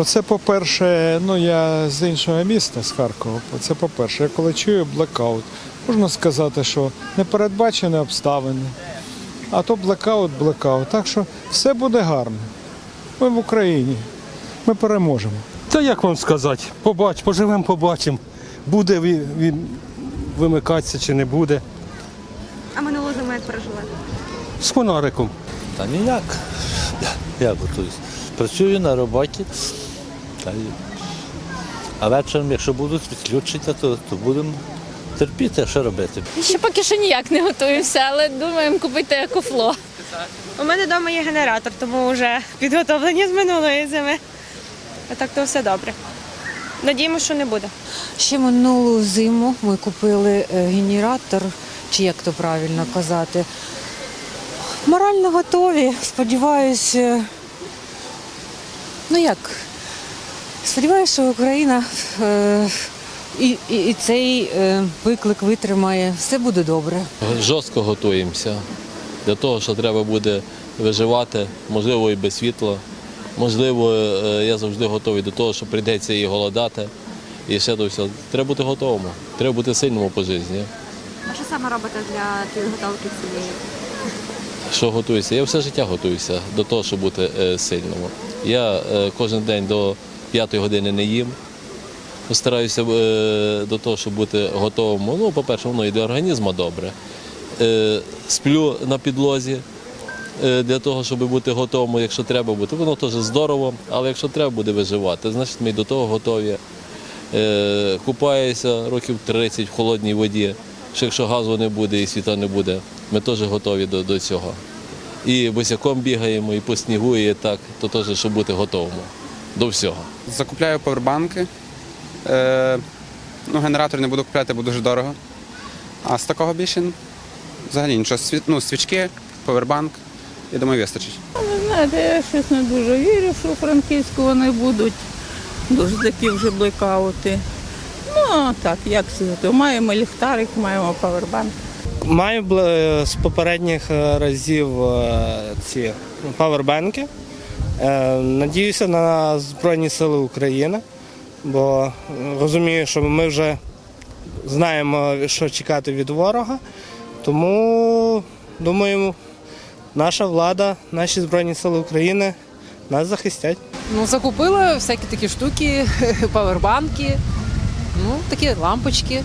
Оце, по-перше, ну я з іншого міста, з Харкова. Це по-перше, я коли чую блекаут, можна сказати, що непередбачені обставини. А то блекаут, блекаут. Так що все буде гарно. Ми в Україні. Ми переможемо. Та як вам сказати? Побач, поживемо, побачимо. Буде він, він вимикатися чи не буде. А минулу зиму як пережили? З фонариком. Та ніяк. Я готуюсь. Працюю на роботі. Та. А вечором, якщо будуть відключення, то, то будемо терпіти, а що робити. Ще поки що ніяк не готуємося, але думаємо купити екофло. У мене вдома є генератор, тому вже підготовлені з минулої зими. А так то все добре. Надіємося, що не буде. Ще минулу зиму ми купили е, генератор, чи як то правильно казати. Морально готові. Сподіваюся, ну як? Сподіваюся, що Україна е, і, і, і цей е, виклик витримає. Все буде добре. Жорстко готуємося для того, що треба буде виживати, можливо, і без світла. Можливо, е, я завжди готовий до того, що прийдеться і голодати. І ще до всього. Треба бути готовим, треба бути сильним по житті. А що саме робите для підготовки цієї? Що готуюся? Я все життя готуюся до того, щоб бути сильним. Я кожен день до п'ятої години не їм. Стараюся е, до того, щоб бути готовим. Ну, по-перше, воно і для організму добре. Е, Сплю на підлозі е, для того, щоб бути готовим, якщо треба бути. Воно теж здорово, але якщо треба буде виживати, значить ми до того готові. Купаюся років 30 в холодній воді. Що якщо газу не буде і світла не буде, ми теж готові до, до цього. І босяком бігаємо, і по снігу, і так, то теж, щоб бути готовим до всього. Закупляю павербанки. Е, ну, генератор не буду купляти, бо дуже дорого. А з такого більше взагалі нічого. Світ, ну, свічки, павербанк, я думаю, вистачить. Знаєте, я щось не дуже вірю, що у Франківську вони будуть. Дуже такі вже блекаути. Ну, так, як це? Маємо ліхтарик, маємо павербанк. Маю з попередніх е, разів е, ці павербенки. Е, Надіюся на Збройні Сили України, бо е, розумію, що ми вже знаємо, що чекати від ворога. Тому думаю, наша влада, наші Збройні Сили України нас захистять. Ну, закупила всякі такі штуки, павербанки, ну, такі лампочки.